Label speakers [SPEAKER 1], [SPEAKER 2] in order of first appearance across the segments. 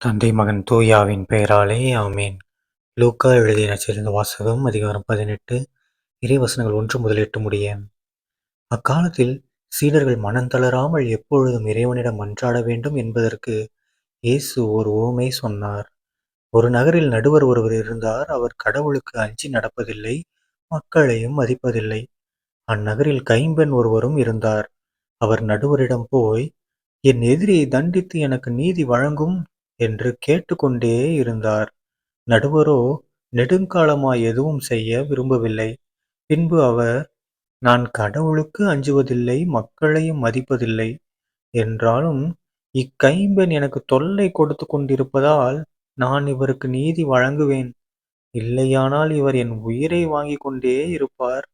[SPEAKER 1] தந்தை மகன் தூயாவின் பெயராலே ஆமேன். லூக்கா எழுதிய நச்சிருந்த வாசகம் அதிகாரம் பதினெட்டு இறைவசனங்கள் ஒன்று முதல் எட்டு முடிய. அக்காலத்தில் சீடர்கள் மனந்தளராமல் எப்பொழுதும் இறைவனிடம் மன்றாட வேண்டும் என்பதற்கு இயேசு ஒரு ஓமை சொன்னார். ஒரு நகரில் நடுவர் ஒருவர் இருந்தார். அவர் கடவுளுக்கு அஞ்சி நடப்பதில்லை மக்களையும் மதிப்பதில்லை. அந்நகரில் கைம்பெண் ஒருவரும் இருந்தார். அவர் நடுவரிடம் போய் என் எதிரியை தண்டித்து எனக்கு நீதி வழங்கும் என்று கேட்டுக்கொண்டே இருந்தார். நடுவரோ நெடுங்காலமாய் எதுவும் செய்ய விரும்பவில்லை. பின்பு அவர் நான் கடவுளுக்கு அஞ்சுவதில்லை மக்களையும் மதிப்பதில்லை. என்றாலும் இக்கைம்பெண் எனக்கு தொல்லை கொடுத்து கொண்டிருப்பதால் நான் இவருக்கு நீதி வழங்குவேன். இல்லையானால் இவர் என் உயிரை வாங்கி கொண்டே இருப்பார்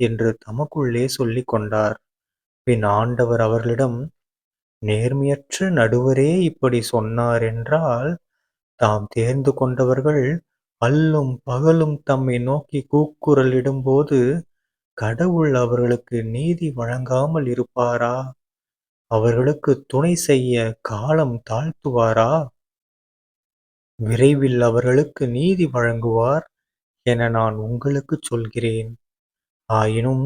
[SPEAKER 1] என்று தமக்குள்ளே சொல்லிக் கொண்டார். பின் ஆண்டவர் அவர்களிடம் நேர்மையற்ற நடுவரே இப்படி சொன்னார் என்றால் தாம் தேர்ந்து கொண்டவர்கள் அல்லும் பகலும் தம்மை நோக்கி கூக்குரலிடும்போது கடவுள் அவர்களுக்கு நீதி வழங்காமல் இருப்பாரா? அவர்களுக்கு துணை செய்ய காலம் தாழ்த்துவாரா? விரைவில் அவர்களுக்கு நீதி வழங்குவார் என நான் உங்களுக்கு சொல்கிறேன். ஆயினும்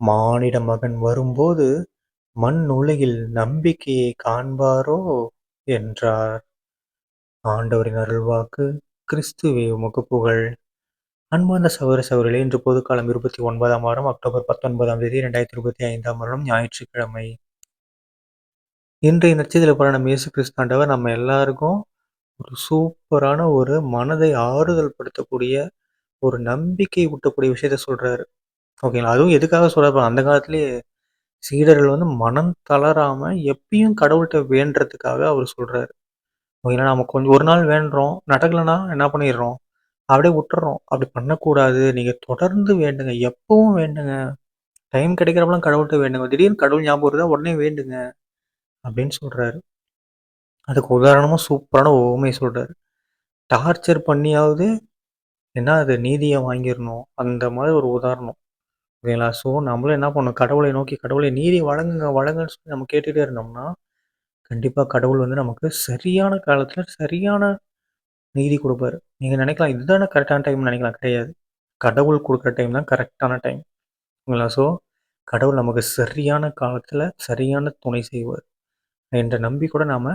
[SPEAKER 1] மானிட மகன் வரும்போது மண் உலகில் நம்பிக்கையை காண்பாரோ? என்றார். ஆண்டவரின் அருள்வாக்கு கிறிஸ்துவே முகப்புகள் அன்பார்ந்த சகோதர சகோதரிகளே இன்று பொதுக்காலம் இருபத்தி ஒன்பதாம் வாரம் அக்டோபர் பத்தொன்பதாம் தேதி இரண்டாயிரத்தி இருபத்தி ஐந்தாம் வருடம் ஞாயிற்றுக்கிழமை. இன்றைய நட்சத்திர புராணம் இயேசு கிறிஸ்தாண்டவர் நம்ம எல்லாருக்கும் ஒரு சூப்பரான ஒரு மனதை ஆறுதல் படுத்தக்கூடிய ஒரு நம்பிக்கை ஊட்டக்கூடிய விஷயத்த சொல்றாரு. ஓகேங்களா? அதுவும் எதுக்காக சொல்றாரு? அந்த காலத்திலேயே சீடர்கள் வந்து மனம் தளராம எப்பயும் கடவுள்கிட்ட வேண்டுறதுக்காக அவர் சொல்றாரு. ஓகேங்களா நம்ம கொஞ்சம் ஒரு நாள் வேண்டுறோம் நடக்கலைன்னா என்ன பண்ணிடுறோம்? அப்படியே விட்டுறோம். அப்படி பண்ணக்கூடாது. நீங்கள் தொடர்ந்து வேண்டுங்க. எப்பவும் வேண்டுங்க. டைம் கிடைக்கிறப்பெல்லாம் கடவுள்கிட்ட வேண்டுங்க. திடீர்னு கடவுள் ஞாபகம் வருதா? உடனே வேண்டுங்க. அப்படின்னு சொல்றாரு. அதுக்கு உதாரணமாக சூப்பரான ஓமை சொல்றாரு. டார்ச்சர் பண்ணியாவது என்ன அது? நீதியை வாங்கிடணும். அந்த மாதிரி ஒரு உதாரணம். ஓகேங்களா ஸோ நம்மளும் என்ன பண்ணணும்? கடவுளை நோக்கி கடவுளை நீதி வழங்குங்க வழங்குன்னு சொல்லி நம்ம கேட்டுகிட்டே இருந்தோம்னா கண்டிப்பாக கடவுள் வந்து நமக்கு சரியான காலத்தில் சரியான நீதி கொடுப்பாரு. நீங்கள் நினைக்கலாம் இதுதானே கரெக்டான டைம்னு நினைக்கலாம். கிடையாது. கடவுள் கொடுக்குற டைம் தான் கரெக்டான டைம் ஓகேங்களா ஸோ கடவுள் நமக்கு சரியான காலத்தில் சரியான துணை செய்வார். என்ற நம்பிக்கூட நாம்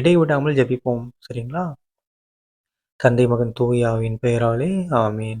[SPEAKER 1] இடைவிடாமல் ஜபிப்போம். சரிங்களா? தந்தை மகன் தூயாவின் பெயராலே ஆமீன்.